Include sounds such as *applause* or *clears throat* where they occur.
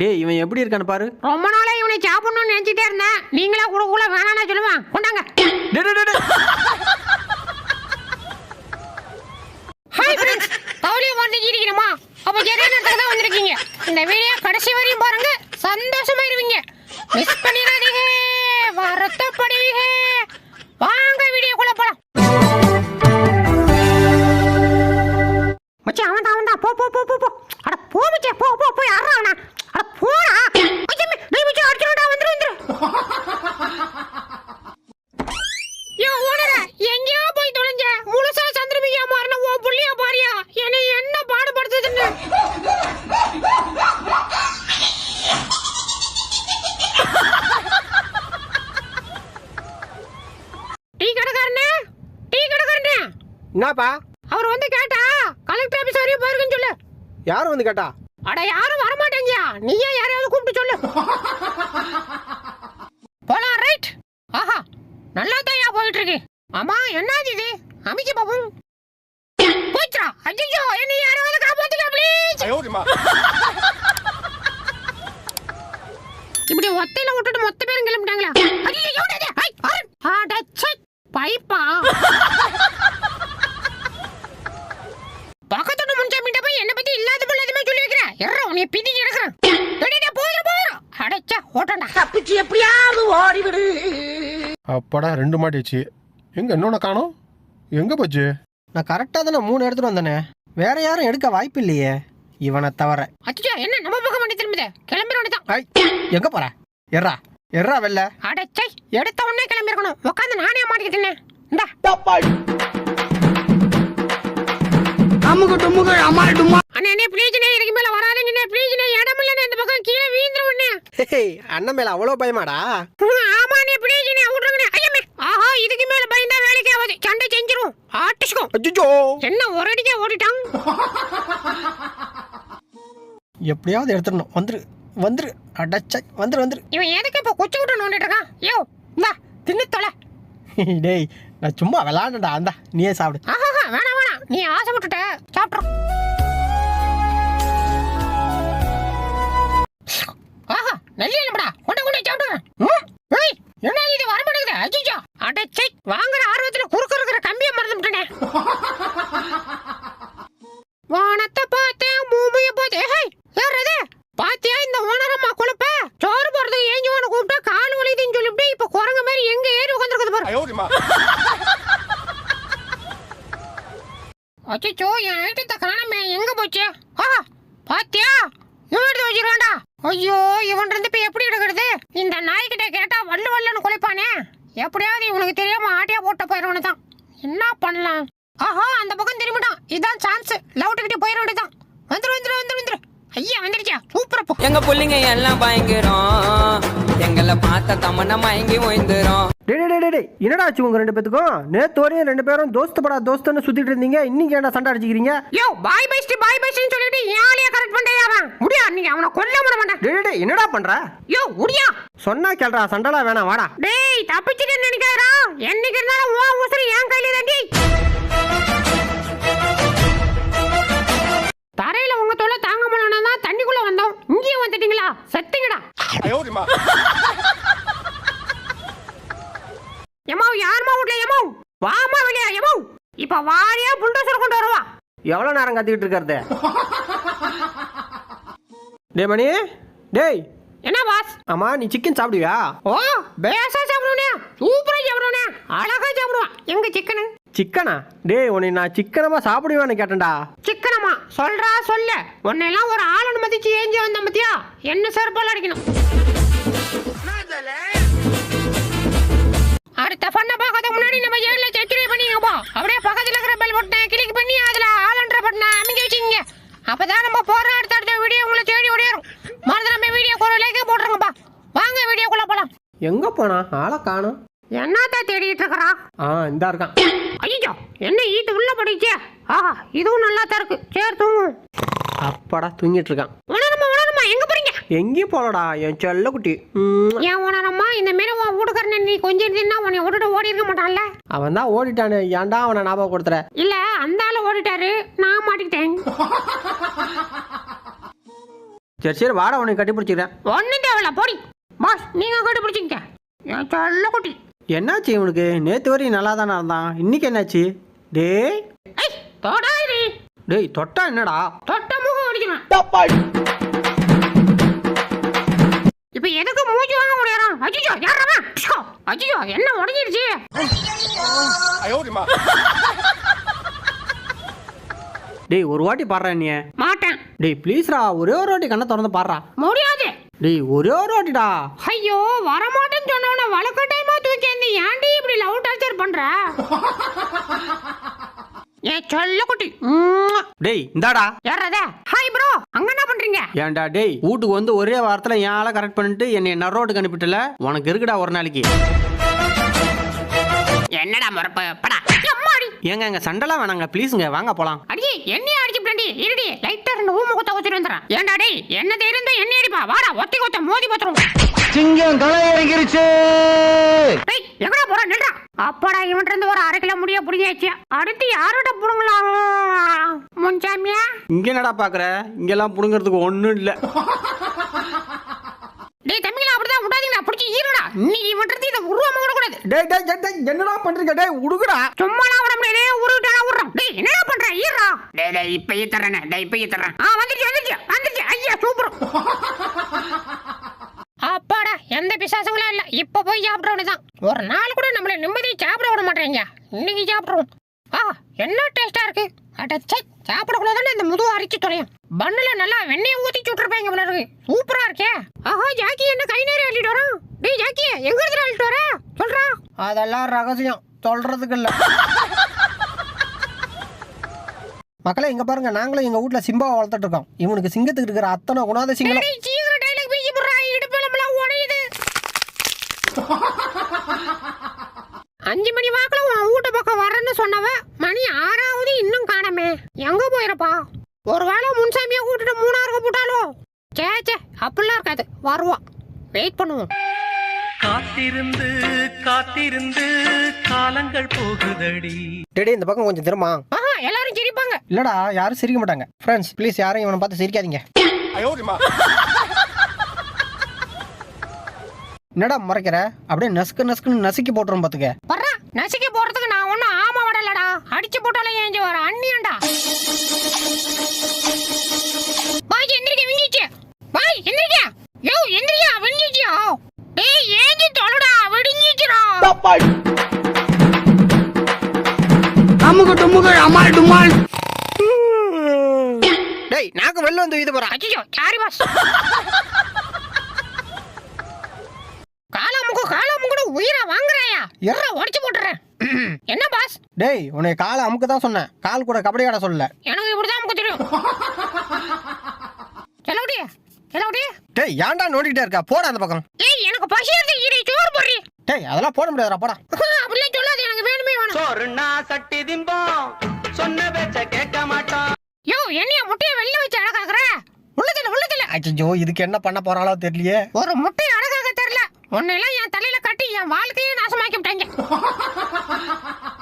டேய் இவன் எப்படி இருக்கான்னு பாரு. ரொம்ப நாளா இவனை சாப்பிடணும்னு நினைச்சிட்டே இருந்தேன். நீங்களா கூட கூட வேணாம்னு சொல்லுவேன். கொண்டாங்க. டேய், டேய், டேய், டேய். ஹாய் ஃப்ரெண்ட்ஸ் கவலையை வந்து இருக்கணுமா அப்போ சரியான இடத்துக்கு தான் வந்திருக்கீங்க. இந்த வீடியோ கடைசி வரையும் பாருங்க. சந்தோஷமா இருவீங்க மிஸ் பண்ணிடாதீங்க. வருத்தப்படுவீங்க வாங்க வீடியோக்குள்ள போலாம். மச்சான் அவன் தான் அவன் தான் போ போ போ போ போ. அட போ மச்சான். போ போ போய் அறானா என்னப்பா? அவர் வந்து கேட்டா கலெக்டர் ஆபீஸ் வரையும் போயிருக்குன்னு சொல்லு. யார் வந்து கேட்டா? அட யாரும் வரமாட்டேங்கயா நீயே யாரையாவது கூப்பிட்டு சொல்லு. போலாம் ரைட் ஆஹா நல்லா தாயா போயிட்டு இருக்கு ஆமா என்னது இது? அமைக்க பாப்போம் போச்சுரா ஐயோ என்ன யாராவது காப்பாத்துங்க ப்ளீஸ் இப்படி ஒத்தையில விட்டுட்டு மொத்த பேரும் கிளம்பிட்டாங்களா? அடச்சை, பைப்பா. பக்கத்துல முன்சாமிட்ட போய் என்ன பத்தி இல்லாத பொல்லாதமே சொல்லி வைக்கிற? எற உன்னை பிதி கிடக்குறேன். அடைச்சா ஓட்டண்டா. தப்பிச்சு எப்படியாவது ஓடிவிடு. அப்பாடா ரெண்டு மாட்டிச்சு எங்க இன்னொன்னு காணோம்? எங்க போச்சு? நான் கரெக்டாக தானே மூணு எடுத்துட்டு வந்தேனே. வேற யாரும் எடுக்க வாய்ப்பு இல்லையே. இவனை தவிர. அச்சோ என்ன நம்ம பக்கம் வண்டி திரும்புது கிளம்பிட ஐ எங்க போற? எர்ரா எர்ரா வெள்ள அடைச்சை எடுத்த உடனே கிளம்பிருக்கணும் உட்காந்து நானே மாட்டிக்கிட்டேனே இந்தா. அமுகு டுமுகு அமால் டுமா. அண்ணே அண்ணே ப்ளீஸ்ண்ணே இதுக்கு மேல வராதுங்கண்ணே ப்ளீஸ்ண்ணே இடம் இல்லைண்ணே இந்த பக்கம் கீழே வீந்துரும் உடனே ஹேய், அண்ணன் மேல அவ்வளோ பயமாடா? ஆமாண்ணே ப்ளீஸ்ண்ணே விட்ருங்கண்ணே ஐயமே ஆஹா இதுக்கு மேல பயந்தா வேலைக்கு ஆகாது. சண்டை செஞ்சிரும். ஆட்டிச்சுக்கும் அஜிஜோ என்ன ஒரு அடிக்கே ஓடிட்டான்? எப்படியாவது எடுத்துடணும். வந்துரு வந்துரு. அடச்சை வந்துரு வந்துரு. இவன் எதுக்கு இப்போ குச்சி விட்டு நோண்டிட்டு இருக்கான்? யோ இந்தா தின்னு தொலை. டேய் நான் சும்மா விளாண்டடா அந்தா நீயே சாப்பிடு. ஆஹா வேணாம் வேணாம். நீ ஆசைப்பட்டுட்ட சாப்பிட்றோம் அச்சோ என் ஐட்டத்தை காணமே எங்க போச்சு? ஆஹா பாத்தியா? இவன் எடுத்து வச்சிருக்கான்டா. ஐயோ இவன் இருந்து இப்ப எப்படி எடுக்கிறது? இந்த நாய்கிட்ட கேட்டா வல்லு வல்லுன்னு குலைப்பானே. எப்படியாவது இவனுக்கு தெரியாம ஆட்டியா போட்ட போயிடவனு தான் என்ன பண்ணலாம்? ஆஹா அந்த பக்கம் திரும்பிட்டான். இதான் சான்ஸ் லவுட்டுக்கிட்டே போயிட வேண்டியதான் வந்துரு வந்துரு வந்துரு வந்துரு. ஐயா வந்துருச்சா சூப்பர் எங்க பிள்ளைங்க எல்லாம் பயங்கரம். எங்களை பார்த்த தமன்னா மயங்கி ஓய்ந்துரும். டேய் என்னடா ஆச்சு உங்க ரெண்டு பேத்துக்கும்? நேத்து வரையும் ரெண்டு பேரும் தோஸ்து படா தோஸ்துன்னு சுத்திட்டு இருந்தீங்க இன்னைக்கு ஏன்டா சண்டை அடிச்சுக்கிறீங்க? யோ பாய் பெஸ்ட் பாய் பெஸ்ட்னு சொல்லிட்டு ஏழையா கரெக்ட் பண்ணிட்டே அவன் முடியா நீங்க அவனை கொல்ல விட மாட்டேன். டேய் என்னடா பண்ற? யோ முடியா. சொன்னா கேள்றா சண்டைலாம் வேணாம் வாடா. டேய் தப்பிச்சிட்டு நினைக்கிறா என்னைக்கு இருந்தாலும் இப்ப வாரியா புல்டோசர் கொண்டு வருவா? எவ்வளோ நேரம் கத்திக்கிட்டு இருக்கிறது? டேய் மணி டேய். என்ன பாஸ் ஆமா நீ சிக்கன் சாப்பிடுவியா? ஓ பேசா சாப்பிடுவனே. சூப்பரா சாப்பிடுவனே. அழகா சாப்பிடுவான் எங்க சிக்கனு சிக்கனா டேய் உன்னை நான் சிக்கனமா சாப்பிடுவேன்னு கேட்டேன்டா. சிக்கனமா சொல்றா சொல்ல. உன்னையெல்லாம் ஒரு ஆள் அனுமதிச்சு ஏஞ்சி வந்த பத்தியா? என்ன செருப்பால் அடிக்கணும்? அடுத்த பண்ண பார்க்கறதுக்கு முன்னாடி நம்ம ஏழுல சச்சுரை பண்ணிங்கப்பா அப்படியே பக்கத்துல இருக்கிற பெல் பட்டனை கிளிக் பண்ணி அதுல ஆளுன்ற பட்டனை அமைக்க வச்சுக்கோங்க. அப்பதான் நம்ம போற அடுத்த அடுத்த வீடியோ உங்களை தேடி ஓடிடும் மறந்துடாம வீடியோ ஒரு லைக்கே போட்டுருங்கப்பா. வாங்க வீடியோக்குள்ள போலாம். எங்க போனா? ஆளை காணும். என்னத்தா தேடிட்டு இருக்கிறா? ஆ இந்தா இருக்கான். ஐயோ என்ன ஈட்டு உள்ள படிச்சே? ஆஹா இதுவும் நல்லா தான் இருக்கு. சரி தூங்கும் அப்பாடா தூங்கிட்டு இருக்கான். எங்கேயும் போலடா என் செல்ல குட்டி. ம், ஏன் உணரமா இந்த மாரி உன் வீட்டுக்காரன் நீ கொஞ்சம் இருந்தீங்கன்னா உன்னை விட்டுட்டு ஓடி இருக்க மாட்டான்ல? அவன் தான் ஓடிட்டானே ஏன்டா அவனை ஞாபகம் கொடுத்துற? இல்ல அந்த ஆளு ஓடிட்டாரு நான் மாட்டிக்கிட்டேன். சரி சரி வாடா உனக்கு கட்டி பிடிச்சிக்கிறேன். ஒன்றும் தேவையில்ல போடி. பாஸ். நீங்க கண்டுபிடிச்சிங்க என் சொல்ல குட்டி. என்னாச்சு இவனுக்கு? நேற்று வரையும் நல்லா தானே இருந்தான்? இன்னைக்கு என்னாச்சு? டேய். தொடாதீ டேய் தொட்டா என்னடா? தொட்ட முகம் அடிக்கணும் இப்ப எதுக்கு மூச்சு வாங்க முடியாதான் அஜிஜோ யாரவன் அஜிஜோ என்ன உடஞ்சிருச்சு? டேய் ஒரு வாட்டி பாடுறா நீ மாட்டேன். டேய் ப்ளீஸ்ரா ஒரே ஒரு வாட்டி கண்ணை திறந்து பாடுறா. முடியாது. டேய் ஒரே ஒரு வாட்டிடா. ஐயோ வரமாட்டேன்னு சொன்னவன வழக்கட்டாயமா தூக்கி அந்த ஏன்டி இப்படி லவ் டார்ச்சர் பண்ற? ஏன் சொல்ல குட்டி. டேய் இந்தாடா. யாரத ஹாய் ப்ரோ ஏன்டா டேய் வீட்டுக்கு வந்து ஒரே வாரத்தில் என் ஆளை கரெக்ட் பண்ணிட்டு என்னை நரோட்டுக்கு அனுப்பிட்டல? உனக்கு இருக்குடா ஒரு நாளைக்கு. என்னடா மறப்ப? படா. ஏங்க எங்க சண்டைலாம் வேணாங்க. ப்ளீஸுங்க வாங்க போலாம். அடியே எண்ணெய் அடிச்சு பிளண்டி இருடி. லைட்டா ரெண்டு ஊம குத்த வச்சுட்டு வந்துறேன் ஏன்டா டேய் என்ன தெரிந்த எண்ணெய் அடிப்பா? வாடா ஒத்தி கொத்த மோதி பத்துரும். சிங்கம் களை இறங்கிருச்சு டேய் எங்கடா போற? நில்றா. அப்பாடா இவன் இருந்து ஒரு அரை கிலோ முடிய புடிஞ்சாச்சு அடுத்து யாரோட புடுங்கலாம் முன்சாமியா? இங்க என்னடா பாக்குற? இங்கெல்லாம் புடுங்கிறதுக்கு ஒண்ணும் இல்ல. டேய் தம்பிங்களா அப்படிதான் விடாதீங்களா? பிடிச்சி ஈரடா. இன்னைக்கு இருந்து இதை உருவாம விடக்கூடாது. டேய் டேய் டேய், டேய் என்னடா பண்றீங்க? டேய் உடுக்குடா. சும்மாலாம் விட முடியாது. உருவிட்டா உருறோம் டேய் என்னடா பண்ற? ஈரா. டேய் டேய் இப்ப ஈத்தறேனே. டேய் இப்ப ஈத்தறேன். ஆ வந்துருச்சு வந்துருச்சு வந்துருச்சு. ஐயா சூப்பர். அப்பாடா எந்த பிசாசங்களும் இல்ல. இப்ப போய் சாப்பிட வேண்டியதான் ஒரு நாள் கூட நம்மள நிம்மதியை சாப்பிட விட மாட்டேங்க. இன்னைக்கு சாப்பிடுவோம் ஆ என்ன டேஸ்டா இருக்கு? அடச்சே சாப்பிடக்குள்ள இந்த முதுகு அரிச்சு தொலையும். பண்ணுல நல்லா வெண்ணெய் ஊத்தி சுட்டுருப்பாங்க போல இருக்கு. சூப்பரா இருக்கே. ஆஹா ஜாக்கி என்ன கை நேரம் அள்ளிட்டு வரான்? டேய் ஜாக்கி எங்க இருந்து அள்ளிட்டு வர? சொல்றா. அதெல்லாம் ரகசியம். சொல்றதுக்கு இல்ல. மக்களே இங்க பாருங்க நாங்களும் எங்க வீட்ல சிம்பாவை வளர்த்துட்டு இருக்கோம். இவனுக்கு சிங்கத்துக்கு இருக்கிற அத்தனை குணாத *laughs* சிங்கம் டேய் சீக்கிரம் டைலாக் பேசி போடுறா இடுப்பெலும்புலாம் உடையுது அஞ்சு மணி வாக்குல உன் வீட்டு பக்கம் வரேன்னு சொன்னவ மணி ஆறாவது இன்னும் காணமே எங்க போயிருப்பா ஒருவேளை முன்சாமியை கூட்டிட்டு மூணாருக்கு போட்டாலோ சே சே அப்படிலாம் இருக்காது. வருவான் வெயிட் பண்ணுவோம். காத்திருந்து காத்திருந்து காலங்கள் போகுதடி. டேய், இந்த பக்கம் கொஞ்சம் திரும்ப ஆஹா எல்லாரும் சிரிப்பாங்க. இல்லடா யாரும் சிரிக்க மாட்டாங்க. ஃப்ரெண்ட்ஸ் ப்ளீஸ் யாரும் இவனை பார்த்து சிரிக்காதீங்க. என்னடா மறைக்கிற? அப்படியே நசுக்கு நசுக்குன்னு நசுக்கி போட்டுரும் பாத்துக்க வர்றா நசுக்கி போறதுக்கு நான் ஒன்றும் அடிச்சு போட்டாலும் ஏஞ்சி வர? அண்ணியண்டா பாய் எந்திரிக்க விஞ்சிச்சு. பாய் எந்திரிக்க. யோ எந்திரியா விஞ்சிச்சியா. டேய் ஏஞ்சி தொலைடா விடிஞ்சிச்சுடா. அமுகு டுமுகு அமால் டுமால். டேய் நாக்கு வெளில வந்து இது போறான் அச்சோ சாரி பாஸ். காலாமுக்கு காலாமுக்கு உயிரை வாங்குறாயா? எற உடைச்சு போட்டுறேன். *clears throat* என்ன பாஸ் டேய் உன்னை காலை அமுக்க தான் சொன்னேன். கால் கூட கபடி ஆட சொல்லல. எனக்கு இப்படிதான் நமக்கு தெரியும். செலவுடி செலவுடி டேய் ஏன்டா நோண்டிக்கிட்டே இருக்கா? போடா அந்த பக்கம். ஏய் எனக்கு பசி எடுத்து இடி சோறு போடுறி. டேய் அதெல்லாம் போட முடியாதுடா போடா. *laughs* அப்படிலாம் சொல்லாது எனக்கு வேணுமே வேணும். சோறுனா சட்டி திம்போம். சொன்ன பேச்ச கேட்க மாட்டோம். யோ என்னைய முட்டையை வெளில வச்சு அழகாக்குற உள்ளதில்ல உள்ளதில்ல அச்சோ இதுக்கு என்ன பண்ண போறாளோ தெரியலையே. ஒரு முட்டை உன்னெல்லாம் என் தலையில கட்டி என் வாழ்க்கையே நாசமாக்கி விட்டாங்க. *laughs*